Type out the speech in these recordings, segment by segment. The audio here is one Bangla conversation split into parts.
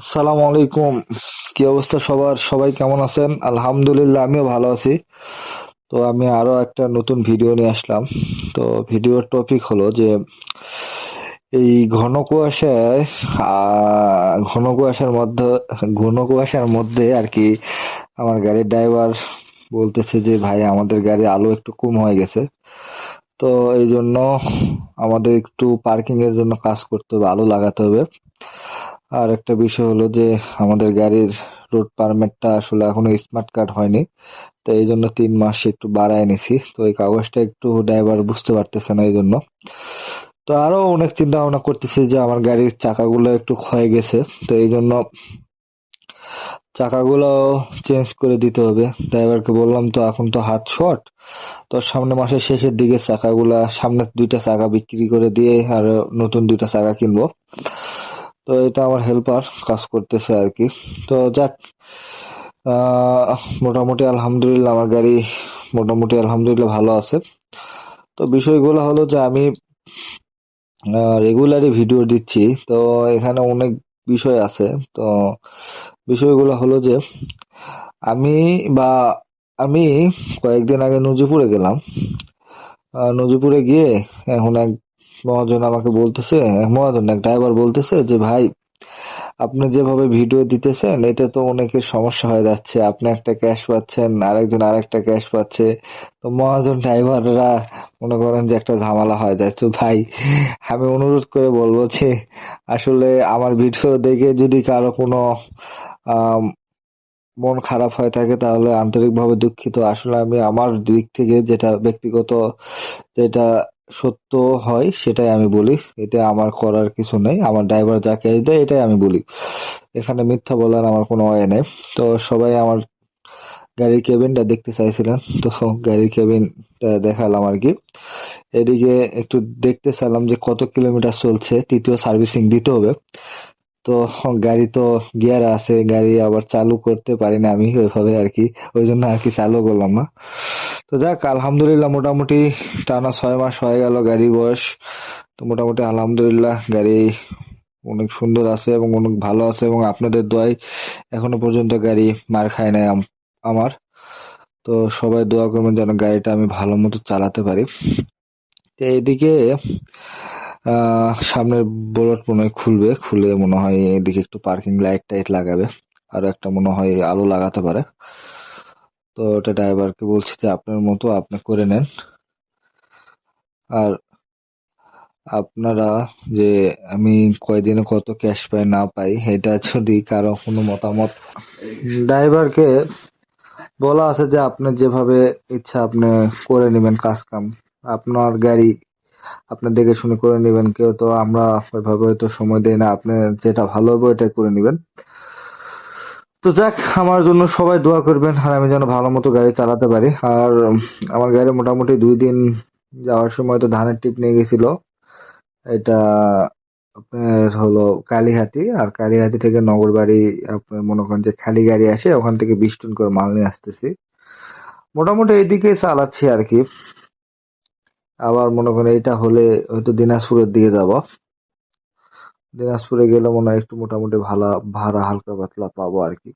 আসসালামু আলাইকুম। কি অবস্থা সবার? সবাই কেমন আছেন? আলহামদুলিল্লাহ, আমিও ভালো আছি। তো আমি আরও একটা নতুন ভিডিও নিয়ে আসলাম। তো ভিডিওর টপিক হলো যে, এই ঘন কুয়াশায় ঘন কুয়াশার মধ্যে, ঘন কুয়াশার মধ্যে আর কি আমার গাড়ির ড্রাইভার বলতেছে যে, ভাই, আমাদের গাড়ির আলো একটু কম হয়ে গেছে। তো এই জন্য আমাদের একটু পার্কিং এর জন্য কাজ করতে হবে, আলো লাগাতে হবে। আর একটা বিষয় হলো যে, আমাদের গাড়ির রোড পারমিটটা আসলে এখনও স্মার্ট কার্ড হয়নি, তো এই জন্য তিন মাস একটু বাড়ায় নিছি। তো এই কাগজটা একটু ড্রাইভার বুঝতে পারতেছে না এই জন্য। তো আরও অনেক চিন্তা ভাবনা করতেছি যে, আমার গাড়ির চাকাগুলো একটু ক্ষয়ে গেছে, তো এই জন্য চাকাগুলো চেঞ্জ করে দিতে হবে। ড্রাইভারকে বললাম, তো এখন তো হাত শর্ট তো সামনে মাসের শেষের দিকে চাকাগুলা সামনে দুইটা চাকা বিক্রি করে দিয়ে আর নতুন দুইটা চাকা কিনবো। তো এটা আমার হেল্পার কাজ করতেছে আর কি তো যাক মোটামুটি আলহামদুলিল্লাহ আমার গাড়ি মোটামুটি আলহামদুলিল্লাহ ভালো আছে। তো বিষয়গুলো হলো যে আমি রেগুলারই ভিডিও দিচ্ছি। তো এখানে অনেক বিষয় আছে। তো বিষয়গুলো হলো যে আমি বা আমি কয়েকদিন আগে নজিপুরে গেলাম। নজিপুরে গিয়ে এখন এক মহাজন আমাকে বলতেছে মহাজন, এক ড্রাইভার বলতেছে যে, ভাই, আপনি যেভাবে ভিডিও দিতেছেন এটা তো অনেকের সমস্যা হয়ে যাচ্ছে। আপনি একটা ক্যাশ পাচ্ছেন, আরেকজন আরেকটা ক্যাশ পাচ্ছে। তো মহাজন ড্রাইভাররা মনে করেন যে, একটা ঝামেলা হয়ে যায়। তো ভাই, আমি অনুরোধ করে বলব যে, আসলে আমার ভিডিও দেখে যদি কারও কোনো মন খারাপ হয়ে থাকে, তাহলে আন্তরিকভাবে দুঃখিত। আসলে আমি আমার দিক থেকে যেটা ব্যক্তিগত, যেটা সত্য হয়, সেটাই আমি বলি। এটা আমার করার কিছু নেই। আমার ড্রাইভার যা ক্যাশ দেয়, এটাই আমি বলি। এখানে মিথ্যা বলার আমার কোনো অয় নেই। তো সবাই আমার গাড়ির কেবিনটা দেখতে চাইছিলেন। তো গাড়ির কেবিনটা দেখালাম আর কি। এদিকে একটু দেখতে চাইলাম যে কত কিলোমিটার চলছে। তৃতীয় সার্ভিসিং দিতে হবে। তো গাড়ি তো গিয়ার আছে, গাড়ি আবার চালু করতে পারি না আমি ওইভাবে আর কি, ওই জন্য আর কি চালু করলাম না। তো যাক, আলহামদুলিল্লাহ মোটামুটি টানা ছয় মাস হয়ে গেল গাড়ির বয়স। তো মোটামুটি আলহামদুলিল্লাহ গাড়ি অনেক সুন্দর আছে এবং অনেক ভালো আছে এবং আপনাদের দোয়ায় এখনও পর্যন্ত গাড়ি মার খায় নাই আম- আমার। তো সবাই দোয়া করবেন যেন গাড়িটা আমি ভালো মতো চালাতে পারি। তো এইদিকে সামনের বোল্ট মনে হয় খুলবে, খুলে মনে হয় এদিকে একটু পার্কিং লাইট টাইট লাগাবে। আর একটা মনে হয় আলো লাগাতে পারে। তো ওটা ড্রাইভারকে বলছি যে আপনার মতো আপনি করে নেন। আর আপনারা যে আমি কয়দিনে কত ক্যাশ পাই না পাই, এটা যদি কারও কোনো মতামত ড্রাইভারকে বলা আছে যে আপনি যেভাবে ইচ্ছা আপনি করে নেবেন কাজ কাম আপনার গাড়ি আপনি দেখে শুনে করে নেবেন, কেউ তো আমরা ওইভাবে হয়তো সময় দেই না, আপনি যেটা ভালো হবে ওইটাই করে নেবেন। তো যাক, আমার জন্য সবাই দোয়া করবেন, আর আমি যেন ভালো মতো গাড়ি চালাতে পারি। আর আমার গাড়ি মোটামুটি দুই দিন যাওয়ার সময় তো ধানের টিপ নিয়ে গেছিল। এটা আপনার হলো কালীহাতি, আর কালীহাতি থেকে নগরবাড়ি আপনার মনে করেন যে খালি গাড়ি আসে, ওখান থেকে বিশ টন করে মাল নিয়ে আসতেছি। মোটামুটি এইদিকে চালাচ্ছি আর কি। আবার মনে করেন এটা হলে হয়তো দিনাজপুরের দিকে যাব। দিনাজপুরে গেলে মনে হয় একটু মোটামুটি ভালো, ভাড়া, হালকা পাতলা পাবো আর কি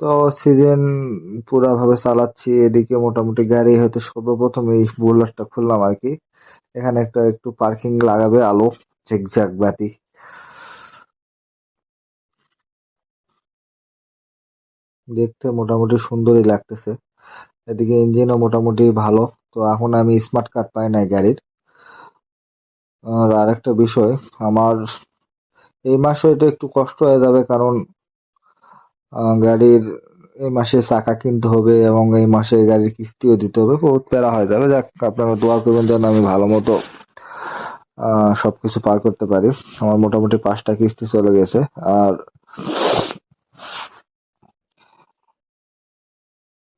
তো সিজন পুরা ভাবে চালাচ্ছি, এদিকে মোটামুটি গাড়ি হয়তো সর্বপ্রথম এই বোলারটা খুললাম আর কি এখানে একটা একটু পার্কিং লাগাবে আলো ঝিকঝাক বাতি। দেখতে মোটামুটি সুন্দরই লাগতেছে। এদিকে ইঞ্জিনও মোটামুটি ভালো। তো এখন আমি স্মার্ট কার্ড পাই নাই গাড়ির। আর আরেকটা বিষয়, আমার এই মাসে এটা একটু কষ্ট হয়ে যাবে কারণ গাড়ির এই মাসে চাকা কিনতে হবে এবং এই মাসে গাড়ির কিস্তিও দিতে হবে। বহুত প্যারা হয়ে যাবে। যাক, আপনারা দোয়া করবেন যেন আমি ভালো মতো আহ সবকিছু পার করতে পারি। আমার মোটামুটি পাঁচটা কিস্তি চলে গেছে। আর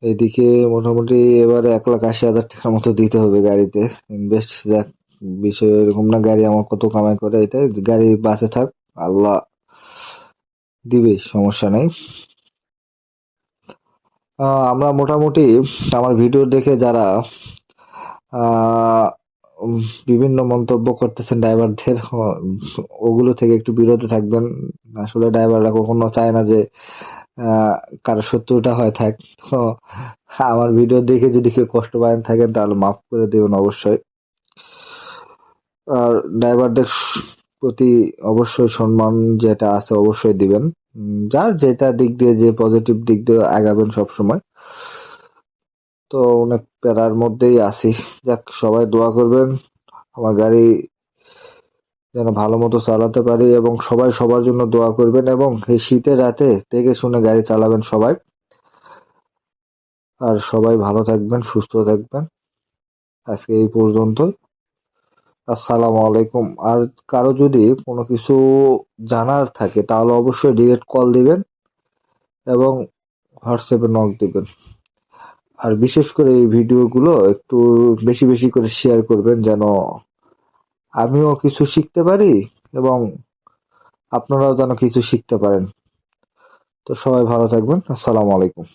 এদিকে মোটামুটি এবারে এক লাখ আশি হাজার টাকার মতো দিতে হবে গাড়িতে। ইনভেস্ট যাক, বিষয় এরকম না, গাড়ি আমার কত কামাই করে এটাই। গাড়ি বাঁচে থাক, আল্লাহ দিবে, সমস্যা নেই। আমরা মোটামুটি আমার ভিডিও দেখে যারা বিভিন্ন মন্তব্য করতেছেন ড্রাইভারদের ওগুলো থেকে একটু বিরত থাকবেন। আসলে ড্রাইভাররা কখনো চায় না যে কারও শত্রুটা হয় থাক। তো আমার ভিডিও দেখে যদি কেউ কষ্ট পায় থাকেন তাহলে মাফ করে দেবেন অবশ্যই। আর ড্রাইভারদের প্রতি অবশ্যই সম্মান যেটা আছে অবশ্যই দিবেন। যার যেটা দিক দিয়ে যে পজিটিভ দিক দিয়ে আগাবেন সব সময় তো অনেক প্যারার মধ্যেই আছি। যাক, সবাই দোয়া করবেন। আমার গাড়ি যেন ভালো মতো চালাতে পারি এবং সবাই সবার জন্য দোয়া করবেন এবং এই শীতের রাতে দেখে শুনে গাড়ি চালাবেন সবাই। আর সবাই ভালো থাকবেন, সুস্থ থাকবেন। আজকে এই পর্যন্ত আসসালামু আলাইকুম। আর কারও যদি কোনো কিছু জানার থাকে, তাহলে অবশ্যই ডিরেক্ট কল দিবেন এবং হোয়াটসঅ্যাপে নক দিবেন। আর বিশেষ করে এই ভিডিওগুলো একটু বেশি বেশি করে শেয়ার করবেন যেন আমিও কিছু শিখতে পারি এবং আপনারাও যেন কিছু শিখতে পারেন। তো সবাই ভালো থাকবেন। আসসালামু আলাইকুম।